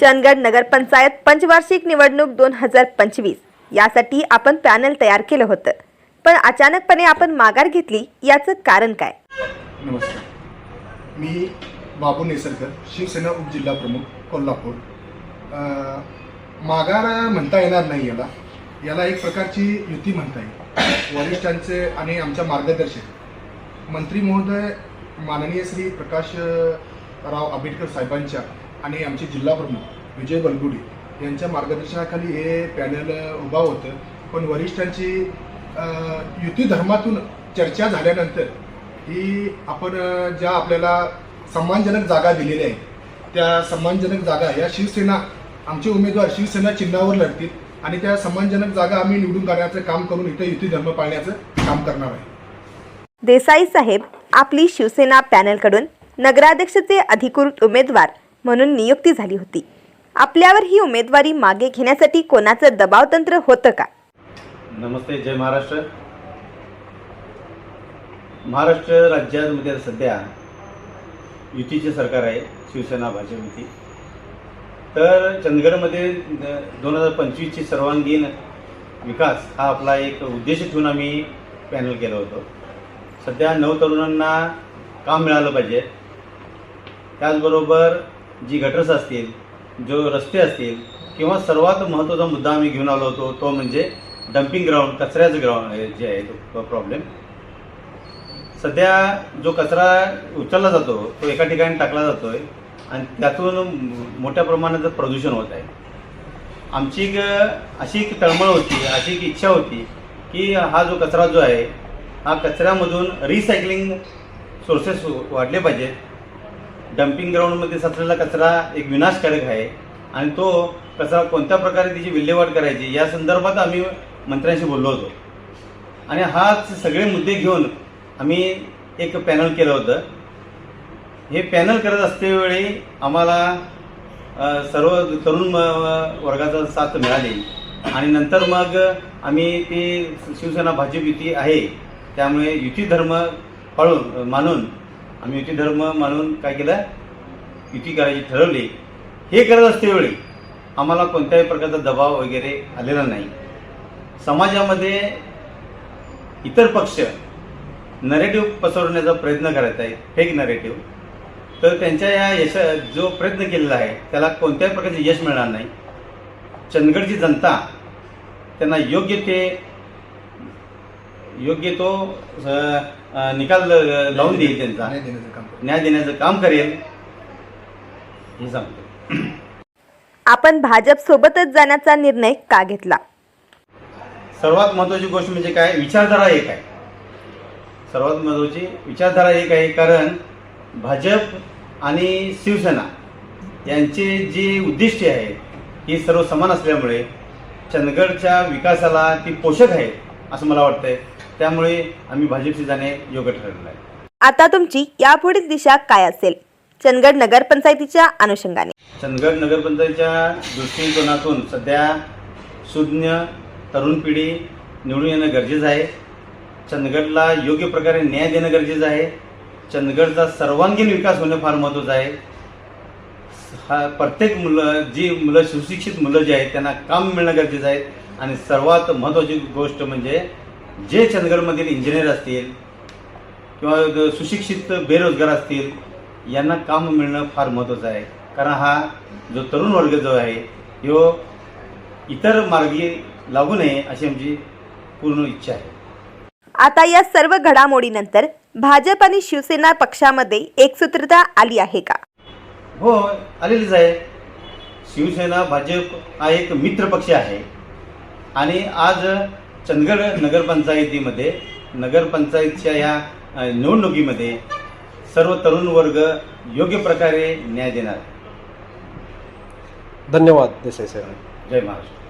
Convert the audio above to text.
चंदगड नगरपंचायत पंचवार्षिक निवडणूक दोन हजार पंचवीस. यासाठी आपण पॅनल तयार केलं होतं. पण अचानकपणे आपण माघार घेतली याचं कारण काय? नमस्कार. मी बाबू नेसरकर शिवसेना उपजिल्हा प्रमुख कोल्हापूर. अ, माघार म्हणता येणार नाही याला. याला एक प्रकारची युती म्हणता येईल. वरिष्ठांचे आणि आमच्या मार्गदर्शक. मंत्री महोदय माननीय श्री प्रकाश अ, राव आंबेडकर साहेबांच्या आणि आमचे जिल्हा प्रमुख विजय बलगुडी यांच्या मार्गदर्शनाखाली हे पॅनल उभा होतं. पण वरिष्ठांची युती धर्मातून चर्चा झाल्यानंतर ही आपण ज्या आपल्याला सन्मानजनक जागा दिलेल्या आहेत त्या सन्मानजनक जागा या शिवसेना आमचे उमेदवार शिवसेना चिन्हावर लढतील आणि त्या सन्मानजनक जागा आम्ही निवडून काढण्याचं काम करून इथे युती धर्म पाळण्याचं काम करणार आहे. देसाई साहेब आपली शिवसेना पॅनलकडून नगराध्यक्षचे अधिकृत उमेदवार म्हणून नियुक्ती झाली होती. आपल्यावर ही उमेदवारी मागे घेण्यासाठी कोणाचं दबावतंत्र होतं का? नमस्ते जय महाराष्ट्र. महाराष्ट्र राज्यामध्ये सध्या युतीचे सरकार आहे शिवसेना भाजप युती तर चंदगडमध्ये दोन हजार पंचवीसची सर्वांगीण विकास हा आपला एक उद्देश ठेवून आम्ही पॅनल केलं होतं. सध्या नऊ तरुणांना काम मिळालं पाहिजे. त्याचबरोबर जी गटर्स असतील जो रस्ते असतील किंवा सर्वात महत्त्वाचा मुद्दा आम्ही घेऊन आलो होतो तो म्हणजे डम्पिंग ग्राउंड कचऱ्याचं ग्राउंड जे आहे तो प्रॉब्लेम सध्या जो कचरा उचलला जातो तो एका ठिकाणी टाकला जातो आहे आणि त्यातून मोठ्या प्रमाणात प्रदूषण होत आहे. आमची अशी एक तळमळ होती अशी एक इच्छा होती की हा जो कचरा जो आहे हा कचऱ्यामधून रिसायकलिंग सोर्सेस वाढले पाहिजेत. डम्पिंग ग्राउंडमध्ये साचलेला कचरा एक विनाशकारक आहे. आणि तो कचरा कोणत्या प्रकारे त्याची विल्हेवाट करायची या संदर्भात आम्ही मंत्र्यांशी बोललो होतो. आणि हाच सगळे मुद्दे घेऊन आम्ही एक पॅनल केलं होतं. हे पॅनल करत असतेवेळी आम्हाला सर्व तरुण म- वर्गाचा साथ मिळाली. आणि नंतर मग आम्ही ती शिवसेना भाजप युती आहे त्यामुळे युती धर्म पाळून मानून आम्ही युती धर्म मानून काय केलं? युती करायची ठरवली. हे करत असतेवेळी आम्हाला कोणत्याही प्रकारचा दबाव वगैरे आलेला नाही. समाजामध्ये इतर पक्ष नरेटिव्ह पसरवण्याचा प्रयत्न करत आहेत फेक नरेटिव्ह तर त्यांच्या या यश जो प्रयत्न केलेला आहे त्याला कोणत्याही प्रकारचे यश मिळणार नाही. चंदगडची जनता त्यांना योग्य ते योग्य तो निकाल लावून देईल त्यांचा. न्याय देण्याचं काम करू. न्याय देण्याचं काम करेल. हे सांगतो. आपण भाजप सोबतच जाण्याचा निर्णय का घेतला? सर्वात महत्त्वाची गोष्ट म्हणजे काय? विचारधारा एक आहे. सर्वात महत्त्वाची विचारधारा एक आहे कारण भाजप आणि शिवसेना यांचे जी उद्दिष्टे आहेत ही सर्व समान असल्यामुळे चंदगडच्या विकासाला ती पोषक आहे असं मला वाटतंय. त्यामुळे आम्ही भाजपशी जाणे योग्य ठरलेलं आहे. आता तुमची यापुढील दिशा काय असेल? चंदगड नगरपंचायतीच्या अनुषंगाने. चंदगड नगरपंचायतच्या दृष्टिकोनातून सध्या शून्य तरुण पिढी निवडून येणं गरजेचं आहे. चंदगडला योग्य प्रकारे न्याय देणं गरजेचं आहे. चंदगडचा सर्वांगीण विकास होणं फार महत्त्वाचं आहे. हा प्रत्येक मुलं जी मुलं सुशिक्षित मुलं जी आहेत त्यांना काम मिळणं गरजेचं आहे. आणि सर्वात महत्त्वाची गोष्ट म्हणजे जे चंदगडमधील इंजिनियर असतील किंवा सुशिक्षित बेरोजगार असतील यांना काम मिळणं फार महत्त्वाचं आहे. कारण हा जो तरुण वर्ग जो आहे ह्यो इतर मार्गी लागू नये अशी आमची पूर्ण इच्छा आहे. आता या सर्व घडामोडीनंतर भाजप आणि शिवसेना पक्षामध्ये एकसूत्रता आली आहे का? हो आलेलीच आहे. शिवसेना भाजप हा एक मित्र पक्ष आहे. आणि आज चंदगड नगरपंचायतीमध्ये नगरपंचायतच्या या निवडणुकीमध्ये सर्व तरुण वर्ग योग्य प्रकारे न्याय देणार. धन्यवाद देसाई साहेब. जय महाराष्ट्र.